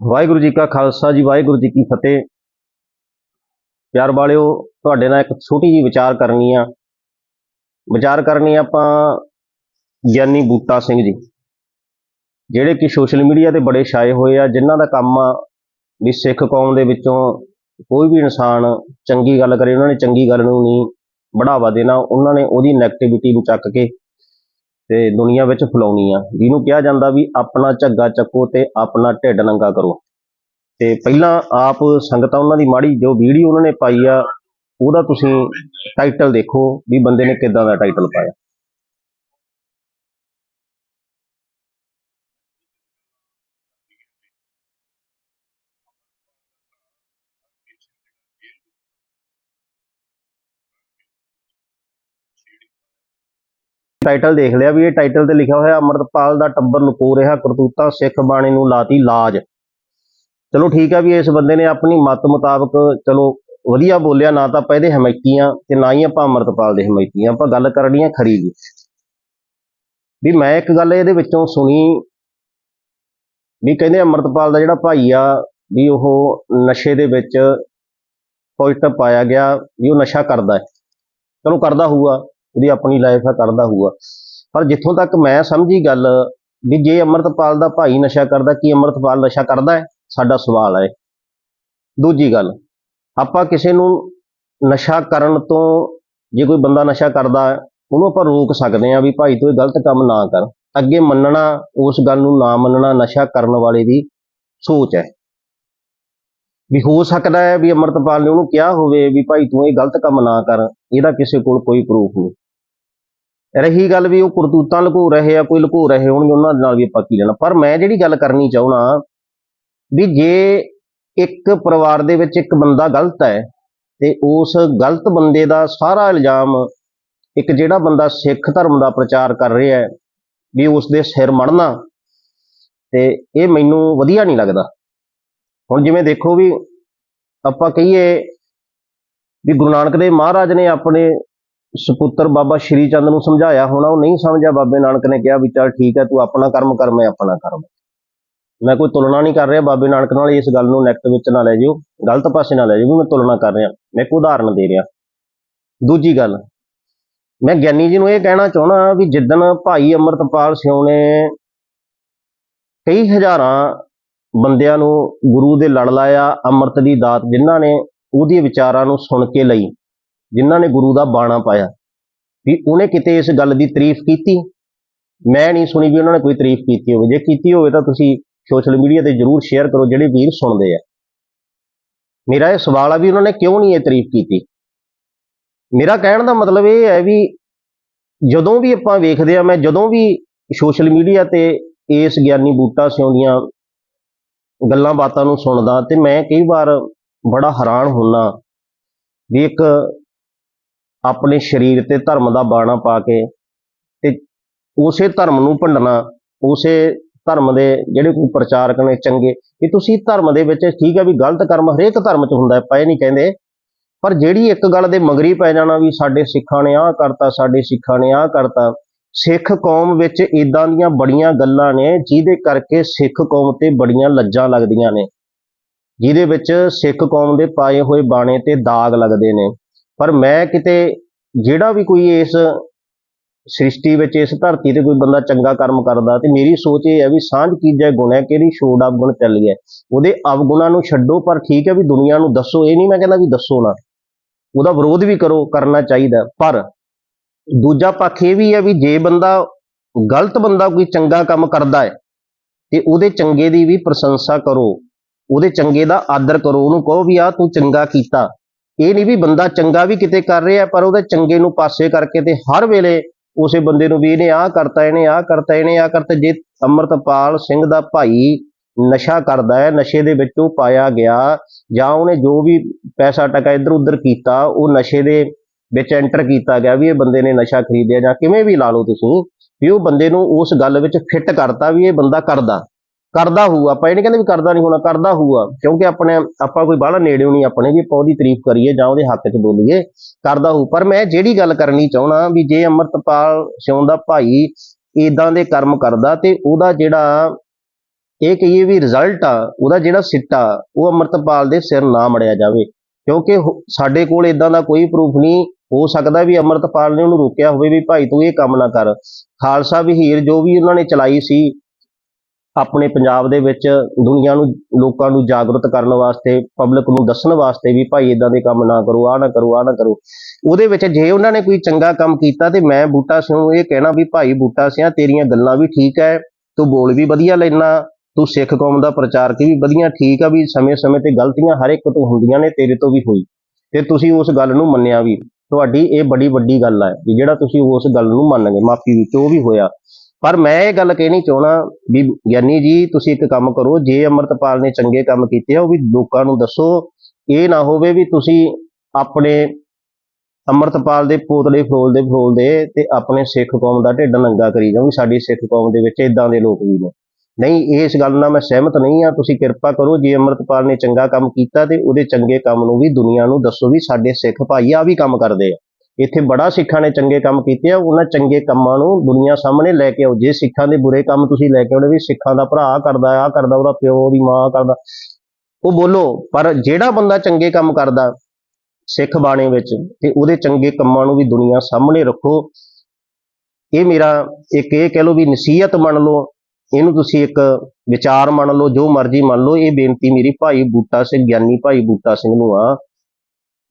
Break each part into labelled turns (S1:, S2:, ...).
S1: ਵਾਹਿਗੁਰੂ ਜੀ ਕਾ ਖਾਲਸਾ ਜੀ, ਵਾਹਿਗੁਰੂ ਜੀ ਕੀ ਫਤਿਹ। ਪਿਆਰ ਵਾਲਿਓ, ਤੁਹਾਡੇ ਨਾਲ ਇੱਕ ਛੋਟੀ ਜੀ ਵਿਚਾਰ ਕਰਨੀ ਆ। ਵਿਚਾਰ ਕਰਨੀ ਆਪਾਂ ਗਿਆਨੀ ਬੂਟਾ ਸਿੰਘ ਜੀ, ਜਿਹੜੇ ਕਿ ਸੋਸ਼ਲ ਮੀਡੀਆ ਤੇ ਬੜੇ ਛਾਏ ਹੋਏ ਆ, ਜਿਨ੍ਹਾਂ ਦਾ ਕੰਮ ਆ ਵੀ ਸਿੱਖ ਕੌਮ ਦੇ ਵਿੱਚੋਂ ਕੋਈ ਵੀ ਇਨਸਾਨ ਚੰਗੀ ਗੱਲ ਕਰੇ, ਉਹਨਾਂ ਨੇ ਚੰਗੀ ਗੱਲ ਨੂੰ ਨਹੀਂ ਬੜਾਵਾ ਦੇਣਾ, ਉਹਨਾਂ ਨੇ ਉਹਦੀ ਨੈਗੇਟਿਵਿਟੀ ਨੂੰ ਚੱਕ ਕੇ ਤੇ ਦੁਨੀਆ ਵਿੱਚ ਫੈਲਾਉਣੀ ਆ। ਜਿਹਨੂੰ ਕਿਹਾ ਜਾਂਦਾ ਵੀ ਆਪਣਾ ਝੱਗਾ ਚੱਕੋ ਤੇ ਆਪਣਾ ਢਿੱਡ ਨੰਗਾ ਕਰੋ। ਤੇ ਪਹਿਲਾਂ ਆਪ ਸੰਗਤਾਂ ਉਹਨਾਂ ਦੀ ਮਾੜੀ ਜੋ ਵੀਡੀਓ ਉਹਨਾਂ ਨੇ ਪਾਈ ਆ, ਉਹਦਾ ਤੁਸੀਂ ਟਾਈਟਲ ਦੇਖੋ ਵੀ ਬੰਦੇ ਨੇ ਕਿੱਦਾਂ ਦਾ ਟਾਈਟਲ ਪਾਇਆ। ਟਾਈਟਲ ਦੇਖ ਲਿਆ ਵੀ ਇਹ ਟਾਈਟਲ ਤੇ ਲਿਖਿਆ ਹੋਇਆ ਅਮਰਤਪਾਲ ਦਾ ਟੱਬਰ ਲੁਕੋ ਰਿਹਾ, ਕਰਤੂਤਾ ਸਿੱਖ ਬਾਣੀ ਨੂੰ ਲਾਤੀ ਲਾਜ। ਚਲੋ ਠੀਕ ਆ ਵੀ ਇਸ ਬੰਦੇ ਨੇ ਆਪਣੀ ਮਤ ਮੁਤਾਬਕ ਚਲੋ ਵਧੀਆ ਬੋਲਿਆ, ਨਾ ਤਾਂ ਆਪਾਂ ਇਹਦੇ ਹਮਾਇਤੀਆਂ ਤੇ ਨਾ ਹੀ ਆਪਾਂ ਅਮਰਤਪਾਲ ਦੇ ਹਮਾਇਤੀਆਂ, ਆਪਾਂ ਗੱਲ ਕਰਨੀ ਆ ਖਰੀ ਦੀ ਵੀ ਮੈਂ ਇੱਕ ਗੱਲ ਇਹਦੇ ਵਿੱਚੋਂ ਸੁਣੀ, ਵੀ ਕਹਿੰਦੇ ਅਮਰਤਪਾਲ ਦਾ ਜਿਹੜਾ ਭਾਈ ਆ, ਵੀ ਉਹ ਨਸ਼ੇ ਦੇ ਵਿੱਚ ਪੋਜ਼ਿਟਿਵ ਪਾਇਆ ਗਿਆ, ਵੀ ਉਹ ਨਸ਼ਾ ਕਰਦਾ ਹੈ। ਚਲੋ ਕਰਦਾ ਹੋਊਗਾ। ਉਹਦੀ ਆਪਣੀ ਲਾਈਫ ਆ ਕਰਦਾ ਹੋਊਗਾ। ਪਰ ਜਿੱਥੋਂ ਤੱਕ ਮੈਂ ਸਮਝੀ ਗੱਲ ਵੀ ਜੇ ਅਮਰਤਪਾਲ ਦਾ ਭਾਈ ਨਸ਼ਾ ਕਰਦਾ, ਕੀ ਅਮਰਤਪਾਲ ਨਸ਼ਾ ਕਰਦਾ ਹੈ? ਸਾਡਾ ਸਵਾਲ ਹੈ। ਦੂਜੀ ਗੱਲ, ਆਪਾਂ ਕਿਸੇ ਨੂੰ ਨਸ਼ਾ ਕਰਨ ਤੋਂ, ਜੇ ਕੋਈ ਬੰਦਾ ਨਸ਼ਾ ਕਰਦਾ, ਉਹਨੂੰ ਆਪਾਂ ਰੋਕ ਸਕਦੇ ਹਾਂ ਵੀ ਭਾਈ ਤੂੰ ਇਹ ਗਲਤ ਕੰਮ ਨਾ ਕਰ। ਅੱਗੇ ਮੰਨਣਾ, ਉਸ ਗੱਲ ਨੂੰ ਨਾ ਮੰਨਣਾ, ਨਸ਼ਾ ਕਰਨ ਵਾਲੇ ਦੀ ਸੋਚ ਹੈ। ਵੀ ਹੋ ਸਕਦਾ ਹੈ ਵੀ ਅਮਰਤਪਾਲ ਨੇ ਉਹਨੂੰ ਕਿਹਾ ਹੋਵੇ ਵੀ ਭਾਈ ਤੂੰ ਇਹ ਗਲਤ ਕੰਮ ਨਾ ਕਰ, ਇਹਦਾ ਕਿਸੇ ਕੋਲ ਕੋਈ ਪ੍ਰੂਫ ਨਹੀਂ। ਰਹੀ ਗੱਲ ਵੀ ਉਹ ਕਰਤੂਤਾਂ ਲੁਕੋ ਰਹੇ ਆ, ਕੋਈ ਲੁਕੋ ਰਹੇ ਹੋਣਗੇ, ਉਹਨਾਂ ਦੇ ਨਾਲ ਵੀ ਆਪਾਂ ਕੀ ਲੈਣਾ। ਪਰ ਮੈਂ ਜਿਹੜੀ ਗੱਲ ਕਰਨੀ ਚਾਹੁੰਦਾ ਵੀ ਜੇ ਇੱਕ ਪਰਿਵਾਰ ਦੇ ਵਿੱਚ ਇੱਕ ਬੰਦਾ ਗਲਤ ਹੈ ਤੇ ਉਸ ਗਲਤ ਬੰਦੇ ਦਾ ਸਾਰਾ ਇਲਜ਼ਾਮ ਇੱਕ ਜਿਹੜਾ ਬੰਦਾ ਸਿੱਖ ਧਰਮ ਦਾ ਪ੍ਰਚਾਰ ਕਰ ਰਿਹਾ ਹੈ ਵੀ ਉਸ ਦੇ ਸਿਰ ਮੜਨਾ, ਤੇ ਇਹ ਮੈਨੂੰ ਵਧੀਆ ਨਹੀਂ ਲੱਗਦਾ। ਹੁਣ ਜਿਵੇਂ ਦੇਖੋ ਵੀ ਆਪਾਂ ਕਹੀਏ ਵੀ ਗੁਰੂ ਨਾਨਕ ਦੇਵ ਮਹਾਰਾਜ ਨੇ ਆਪਣੇ ਸੁਪੁੱਤਰ ਬਾਬਾ ਸ਼੍ਰੀ ਚੰਦ ਨੂੰ ਸਮਝਾਇਆ, ਹੋਣਾ ਉਹ ਨਹੀਂ ਸਮਝਿਆ, ਬਾਬੇ ਨਾਨਕ ਨੇ ਕਿਹਾ ਵੀ ਚੱਲ ਠੀਕ ਹੈ, ਤੂੰ ਆਪਣਾ ਕਰਮ ਕਰ, ਮੈਂ ਆਪਣਾ ਕਰਮ। ਮੈਂ ਕੋਈ ਤੁਲਨਾ ਨਹੀਂ ਕਰ ਰਿਹਾ, ਬਾਬੇ ਨਾਨਕ ਨਾਲ ਇਸ ਗੱਲ ਨੂੰ ਨੈਕਟ ਵਿੱਚ ਨਾ ਲੈ ਜਿਓ, ਗਲਤ ਪਾਸੇ ਨਾ ਲੈ ਜਿਓ ਵੀ ਮੈਂ ਤੁਲਨਾ ਕਰ ਰਿਹਾ, ਮੈਂ ਇੱਕ ਉਦਾਹਰਨ ਦੇ ਰਿਹਾ। ਦੂਜੀ ਗੱਲ, ਮੈਂ ਗਿਆਨੀ ਜੀ ਨੂੰ ਇਹ ਕਹਿਣਾ ਚਾਹਣਾ ਵੀ ਜਿੱਦਣ ਭਾਈ ਅਮਰਤਪਾਲ ਸਿਉ ਨੇ ਕਈ ਹਜ਼ਾਰਾਂ ਬੰਦਿਆਂ ਨੂੰ ਗੁਰੂ ਦੇ ਲੜ ਲਾਇਆ, ਅੰਮ੍ਰਿਤ ਦੀ ਦਾਤ ਜਿਨ੍ਹਾਂ ਨੇ ਉਹਦੀ ਵਿਚਾਰਾਂ ਨੂੰ ਸੁਣ ਕੇ ਲਈ, ਜਿਨ੍ਹਾਂ ਨੇ ਗੁਰੂ ਦਾ ਬਾਣਾ ਪਾਇਆ। ਵੀ ਉਹਨੇ ਕਿਤੇ ਇਸ ਗੱਲ ਦੀ ਤਾਰੀਫ ਕੀਤੀ? ਮੈਂ ਨਹੀਂ ਸੁਣੀ ਵੀ ਉਹਨਾਂ ਨੇ ਕੋਈ ਤਾਰੀਫ ਕੀਤੀ ਹੋਵੇ। ਜੇ ਕੀਤੀ ਹੋਵੇ ਤਾਂ ਤੁਸੀਂ ਸੋਸ਼ਲ ਮੀਡੀਆ ਤੇ ਜਰੂਰ ਸ਼ੇਅਰ ਕਰੋ, ਜਿਹੜੇ ਵੀਰ ਸੁਣਦੇ ਆ। ਮੇਰਾ ਇਹ ਸਵਾਲ ਆ ਵੀ ਉਹਨਾਂ ਨੇ ਕਿਉਂ ਨਹੀਂ ਇਹ ਤਾਰੀਫ ਕੀਤੀ? ਮੇਰਾ ਕਹਿਣ ਦਾ ਮਤਲਬ ਇਹ ਹੈ ਵੀ ਜਦੋਂ ਵੀ ਆਪਾਂ ਵੇਖਦੇ ਆ, ਮੈਂ ਜਦੋਂ ਵੀ ਸੋਸ਼ਲ ਮੀਡੀਆ ਤੇ ਇਸ ਗਿਆਨੀ ਬੂਟਾ ਸਿਉਂ ਦੀਆਂ ਗੱਲਾਂ ਬਾਤਾਂ ਨੂੰ ਸੁਣਦਾ ਤੇ ਮੈਂ ਕਈ ਵਾਰ ਬੜਾ ਹੈਰਾਨ ਹੁੰਨਾ ਵੀ ਇੱਕ ਆਪਣੇ ਸਰੀਰ ਤੇ ਧਰਮ ਦਾ ਬਾਣਾ ਪਾ ਕੇ ਤੇ ਉਸੇ ਧਰਮ ਨੂੰ ਭੰਡਣਾ, ਉਸੇ ਧਰਮ ਦੇ ਜਿਹੜੇ ਕੋਈ ਪ੍ਰਚਾਰਕ ਨੇ ਚੰਗੇ, ਵੀ ਤੁਸੀਂ ਧਰਮ ਦੇ ਵਿੱਚ ਠੀਕ ਹੈ ਵੀ ਗਲਤ ਕਰਮ ਹਰੇਕ ਧਰਮ 'ਚ ਹੁੰਦਾ ਹੈ ਪਏ ਨਹੀਂ ਕਹਿੰਦੇ। ਪਰ ਜਿਹੜੀ ਇੱਕ ਗੱਲ ਦੇ ਮਗਰੀ ਪੈ ਜਾਣਾ ਵੀ ਸਾਡੇ ਸਿੱਖਾਂ ਨੇ ਆਹ ਕਰਤਾ, ਸਾਡੇ ਸਿੱਖਾਂ ਨੇ ਆਹ ਕਰਤਾ ਸਿੱਖ ਕੌਮ ਵਿੱਚ ਇਦਾਂ ਦੀਆਂ ਬੜੀਆਂ ਗੱਲਾਂ ਨੇ, ਜਿਹਦੇ ਕਰਕੇ ਸਿੱਖ ਕੌਮ ਤੇ ਬੜੀਆਂ ਲੱਜਾਂ ਲੱਗਦੀਆਂ ਨੇ। ਜਿਹਦੇ ਵਿੱਚ ਸਿੱਖ ਕੌਮ ਦੇ ਪਾਏ ਹੋਏ ਬਾਣੇ ਤੇ ਦਾਗ ਲੱਗਦੇ ਨੇ। ਪਰ ਮੈਂ ਕਿਤੇ ਜਿਹੜਾ ਵੀ ਕੋਈ ਇਸ ਸ੍ਰਿਸ਼ਟੀ ਵਿੱਚ, ਇਸ ਧਰਤੀ ਤੇ ਕੋਈ ਬੰਦਾ ਚੰਗਾ ਕਰਮ ਕਰਦਾ, ਤੇ ਮੇਰੀ ਸੋਚ ਇਹ ਹੈ ਵੀ ਸਾਂਝ ਕੀਜੈ ਗੁਣ ਹੈ, ਕਿਹੜੀ ਛੋੜ ਅਵਗੁਣ ਚੱਲੀ ਹੈ। ਉਹਦੇ ਅਵਗੁਣਾਂ ਨੂੰ ਛੱਡੋ, ਪਰ ਠੀਕ ਹੈ ਵੀ ਦੁਨੀਆ ਨੂੰ ਦੱਸੋ। ਇਹ ਨਹੀਂ ਮੈਂ ਕਹਿੰਦਾ ਵੀ ਦੱਸੋ ਨਾ। ਉਹਦਾ ਵਿਰੋਧ ਵੀ ਕਰੋ, ਕਰਨਾ ਚਾਹੀਦਾ। ਪਰ ਦੂਜਾ ਪੱਖ ਇਹ ਵੀ ਹੈ ਵੀ ਜੇ ਬੰਦਾ ਗਲਤ ਬੰਦਾ ਕੋਈ ਚੰਗਾ ਕੰਮ ਕਰਦਾ ਹੈ, ਤੇ ਉਹਦੇ ਚੰਗੇ ਦੀ ਵੀ ਪ੍ਰਸ਼ੰਸਾ ਕਰੋ, ਉਹਦੇ ਚੰਗੇ ਦਾ ਆਦਰ ਕਰੋ, ਉਹਨੂੰ ਕਹੋ ਵੀ ਆ ਤੂੰ ਚੰਗਾ ਕੀਤਾ। ਇਹ ਨਹੀਂ ਵੀ ਬੰਦਾ ਚੰਗਾ ਵੀ ਕਿਤੇ ਕਰ ਰਿਹਾ, ਪਰ ਉਹਦੇ ਚੰਗੇ ਨੂੰ ਪਾਸੇ ਕਰਕੇ ਤੇ ਹਰ ਵੇਲੇ ਉਸੇ ਬੰਦੇ ਨੂੰ ਵੀ ਇਹਨੇ ਆਹ ਕਰਤਾ, ਇਹਨੇ ਆਹ ਕਰਤਾ, ਇਹਨੇ ਆਹ ਕਰਤਾ, ਜੇ ਅਮਰਤਪਾਲ ਸਿੰਘ ਦਾ ਭਾਈ ਨਸ਼ਾ ਕਰਦਾ ਹੈ, ਨਸ਼ੇ ਦੇ ਵਿੱਚ ਉਹ ਪਾਇਆ ਗਿਆ, ਜਾਂ ਉਹਨੇ ਜੋ ਵੀ ਪੈਸਾ ਟਕਾ ਇੱਧਰ ਉੱਧਰ ਕੀਤਾ, ਉਹ ਨਸ਼ੇ ਦੇ ਵਿੱਚ ਐਂਟਰ ਕੀਤਾ ਗਿਆ ਵੀ ਇਹ ਬੰਦੇ ਨੇ ਨਸ਼ਾ ਖਰੀਦਿਆ ਜਾਂ ਕਿਵੇਂ ਵੀ ਲਾ ਲਓ ਤੁਸੀਂ, ਵੀ ਉਹ ਬੰਦੇ ਨੂੰ ਉਸ ਗੱਲ ਵਿੱਚ ਫਿੱਟ ਕਰਤਾ ਵੀ ਇਹ ਬੰਦਾ ਕਰਦਾ। ਕਰਦਾ ਹੋਊ ਆਪਾਂ ਇਹ ਨਹੀਂ ਕਹਿੰਦੇ ਵੀ ਕਰਦਾ ਨਹੀਂ ਹੋਣਾ, ਕਰਦਾ ਹੋਊਗਾ, ਕਿਉਂਕਿ ਆਪਣੇ, ਆਪਾਂ ਕੋਈ ਬਾਹਲਾ ਨੇੜਿਓ ਨਹੀਂ ਆਪਣੇ ਵੀ ਆਪਾਂ ਉਹਦੀ ਤਾਰੀਫ ਕਰੀਏ ਜਾਂ ਉਹਦੇ ਹੱਕ 'ਚ ਬੋਲੀਏ, ਕਰਦਾ ਹੋਊ। ਪਰ ਮੈਂ ਜਿਹੜੀ ਗੱਲ ਕਰਨੀ ਚਾਹਣਾ ਵੀ ਜੇ ਅਮਰਤਪਾਲ ਸਿਉਂ ਦਾ ਭਾਈ ਇਦਾਂ ਦੇ ਕਰਮ ਕਰਦਾ ਤੇ ਉਹਦਾ ਜਿਹੜਾ ਇਹ ਕਹੀਏ ਵੀ ਰਿਜ਼ਲਟ ਆ, ਉਹਦਾ ਜਿਹੜਾ ਸਿੱਟਾ ਉਹ ਅੰਮ੍ਰਿਤਪਾਲ ਦੇ ਸਿਰ ਨਾ ਮੜਿਆ ਜਾਵੇ। ਕਿਉਂਕਿ ਸਾਡੇ ਕੋਲ ਇਦਾਂ ਦਾ ਕੋਈ ਪ੍ਰੂਫ ਨਹੀਂ ਹੋ ਸਕਦਾ ਵੀ ਅੰਮ੍ਰਿਤਪਾਲ ਨੇ ਉਹਨੂੰ ਰੋਕਿਆ ਹੋਵੇ ਵੀ ਭਾਈ ਤੂੰ ਇਹ ਕੰਮ ਨਾ ਕਰ। ਖਾਲਸਾ ਵਿਹੀਰ ਜੋ ਵੀ ਉਹਨਾਂ ਨੇ ਚਲਾਈ ਸੀ, ਆਪਣੇ ਪੰਜਾਬ ਦੇ ਵਿੱਚ ਦੁਨੀਆ ਨੂੰ, ਲੋਕਾਂ ਨੂੰ ਜਾਗਰੂਕ ਕਰਨ ਵਾਸਤੇ ਪਬਲਿਕ ਨੂੰ ਦੱਸਣ ਵਾਸਤੇ ਵੀ ਭਾਈ ਇਦਾਂ ਦੇ ਕੰਮ ਨਾ ਕਰੋ, ਆਹ ਨਾ ਕਰੋ, ਆਹ ਨਾ ਕਰੋ। ਉਹਦੇ ਵਿੱਚ ਜੇ ਉਹਨਾਂ ਨੇ ਕੋਈ ਚੰਗਾ ਕੰਮ ਕੀਤਾ ਤੇ ਮੈਂ ਬੂਟਾ ਸਿੰਘ ਨੂੰ ਇਹ ਕਹਿਣਾ ਵੀ ਭਾਈ ਬੂਟਾ ਸਿੰਘ ਤੇਰੀਆਂ ਗੱਲਾਂ ਵੀ ਠੀਕ ਹੈ ਤੂੰ ਬੋਲ ਵੀ ਵਧੀਆ ਲੈਣਾ ਤੂੰ ਸਿੱਖ ਕੌਮ ਦਾ ਪ੍ਰਚਾਰਕ ਵੀ ਵਧੀਆ, ਠੀਕ ਆ ਵੀ ਸਮੇਂ-ਸਮੇਂ ਤੇ ਗਲਤੀਆਂ ਹਰ ਇੱਕ ਤੋਂ ਹੁੰਦੀਆਂ ਨੇ, ਤੇਰੇ ਤੋਂ ਵੀ ਹੋਈ। ਤੇ ਤੁਸੀਂ ਉਸ ਗੱਲ ਨੂੰ ਮੰਨਿਆ ਵੀ। ਤੁਹਾਡੀ ਇਹ ਬੜੀ ਵੱਡੀ ਗੱਲ ਹੈ ਵੀ ਜਿਹੜਾ ਤੁਸੀਂ ਉਸ ਗੱਲ ਨੂੰ ਮੰਨ ਗਏ ਮਾਫੀ ਵਿੱਚ ਉਹ ਵੀ ਹੋਇਆ। ਪਰ ਮੈਂ ਇਹ ਗੱਲ ਕਹਿਣੀ ਚਾਹਣਾ ਵੀ ਗਿਆਨੀ ਜੀ, ਤੁਸੀਂ ਇੱਕ ਕੰਮ ਕਰੋ, ਜੇ ਅੰਮ੍ਰਿਤਪਾਲ ਨੇ ਚੰਗੇ ਕੰਮ ਕੀਤੇ ਆ, ਉਹ ਵੀ ਲੋਕਾਂ ਨੂੰ ਦੱਸੋ, ਇਹ ਨਾ ਹੋਵੇ ਵੀ ਤੁਸੀਂ ਆਪਣੇ ਅੰਮ੍ਰਿਤਪਾਲ ਦੇ ਪੋਤਲੇ ਫਰੋਲਦੇ ਫਰੋਲਦੇ ਤੇ ਆਪਣੇ ਸਿੱਖ ਕੌਮ ਦਾ ਢਿੱਡ ਨੰਗਾ ਕਰੀ ਜਾਓ, ਵੀ ਸਾਡੀ ਸਿੱਖ ਕੌਮ ਦੇ ਵਿੱਚ ਇਦਾਂ ਦੇ ਲੋਕ ਵੀ ਨੇ। ਨਹੀਂ, ਇਸ ਗੱਲ ਨਾਲ ਮੈਂ ਸਹਿਮਤ ਨਹੀਂ ਆ ਤੁਸੀਂ ਕਿਰਪਾ ਕਰੋ, ਜੇ ਅੰਮ੍ਰਿਤਪਾਲ ਨੇ ਚੰਗਾ ਕੰਮ ਕੀਤਾ ਤੇ ਉਹਦੇ ਚੰਗੇ ਕੰਮ ਨੂੰ ਵੀ ਦੁਨੀਆ ਨੂੰ ਦੱਸੋ ਵੀ ਸਾਡੇ ਸਿੱਖ ਭਾਈ ਆ ਵੀ ਕੰਮ ਕਰਦੇ ਆ। ਇੱਥੇ ਬੜਾ ਸਿੱਖਾਂ ਨੇ ਚੰਗੇ ਕੰਮ ਕੀਤੇ ਆ, ਉਹਨਾਂ ਚੰਗੇ ਕੰਮਾਂ ਨੂੰ ਦੁਨੀਆ ਸਾਹਮਣੇ ਲੈ ਕੇ ਆਓ। ਜੇ ਸਿੱਖਾਂ ਦੇ ਬੁਰੇ ਕੰਮ ਤੁਸੀਂ ਲੈ ਕੇ ਆਉਣੇ ਵੀ ਸਿੱਖਾਂ ਦਾ ਭਰਾ ਆਹ ਕਰਦਾ ਆ ਕਰਦਾ, ਉਹਦਾ ਪਿਓ, ਉਹਦੀ ਮਾਂ ਕਰਦਾ, ਉਹ ਬੋਲੋ, ਪਰ ਜਿਹੜਾ ਬੰਦਾ ਚੰਗੇ ਕੰਮ ਕਰਦਾ ਸਿੱਖ ਬਾਣੇ ਵਿੱਚ ਤੇ ਉਹਦੇ ਚੰਗੇ ਕੰਮਾਂ ਨੂੰ ਵੀ ਦੁਨੀਆ ਸਾਹਮਣੇ ਰੱਖੋ, ਇਹ ਮੇਰਾ ਇੱਕ ਇਹ ਕਹਿ ਲਓ ਵੀ ਨਸੀਹਤ ਮੰਨ ਲਓ ਇਹਨੂੰ ਤੁਸੀਂ ਇੱਕ ਵਿਚਾਰ ਮੰਨ ਲਓ, ਜੋ ਮਰਜ਼ੀ ਮੰਨ ਲਓ, ਇਹ ਬੇਨਤੀ ਮੇਰੀ ਭਾਈ ਬੂਟਾ ਸਿੰਘ, ਗਿਆਨੀ ਭਾਈ ਬੂਟਾ ਸਿੰਘ ਨੂੰ ਆ।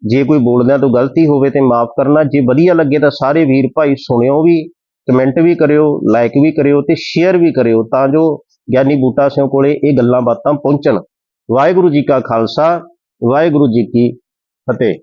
S1: ਜੇ ਕੋਈ ਬੋਲਦਿਆਂ ਤੋਂ ਗਲਤੀ ਹੋਵੇ ਤੇ ਮਾਫ ਕਰਨਾ, ਜੇ ਵਧੀਆ ਲੱਗੇ ਤਾਂ ਸਾਰੇ ਵੀਰ ਭਾਈ ਸੁਣਿਓ ਵੀ, ਕਮੈਂਟ ਵੀ ਕਰਿਓ ਲਾਈਕ ਵੀ ਕਰਿਓ ਤੇ ਸ਼ੇਅਰ ਵੀ ਕਰਿਓ ਤਾਂ ਜੋ ਗਿਆਨੀ ਬੂਟਾ ਸਿੰਘ ਕੋਲੇ ਇਹ ਗੱਲਾਂ ਬਾਤਾਂ ਪਹੁੰਚਣ। ਵਾਹਿਗੁਰੂ ਜੀ ਕਾ ਖਾਲਸਾ, ਵਾਹਿਗੁਰੂ ਜੀ ਕੀ ਫਤਿਹ।